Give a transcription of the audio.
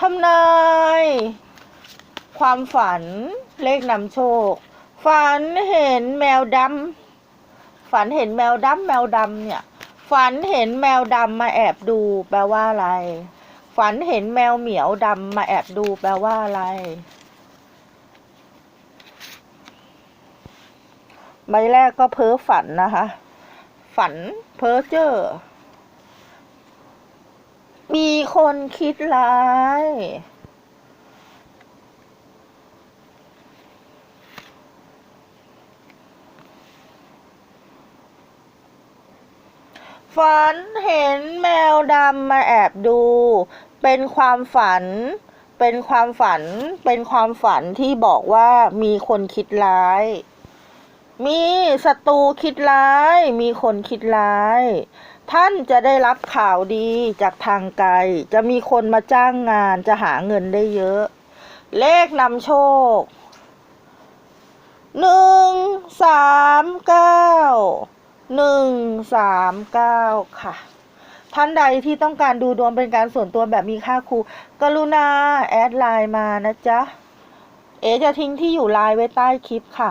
ทำนายความฝันเลขนำโชค ฝันเห็นแมวดำฝันเห็นแมวดำแมวดำเนี่ย ฝันเห็นแมวดำมาแอบดูแปลว่าอะไร ฝันเห็นแมวเหมียวดำมาแอบดูแปลว่าอะไร ใบแรกก็เพ้อฝันนะคะ ฝันเพ้อเจ้อ มีคนคิดร้าย ฝันเห็นแมวดำมาแอบดู เป็นความฝัน เป็นความฝัน เป็นความฝันที่บอกว่ามีคนคิดร้าย มีศัตรูคิดร้าย มีคนคิดร้าย ท่านจะได้รับข่าวดีจากทางไกล จะมีคนมาจ้างงานจะหาเงินได้เยอะ เลขนำโชคหนึ่งสามเก้าหนึ่งสามเก้าค่ะ ท่านใดที่ต้องการดูดวงเป็นการส่วนตัวแบบมีค่าครูกรุณาแอดไลน์มานะจ๊ะ เอจะทิ้งที่อยู่ไลน์ไว้ใต้คลิปค่ะ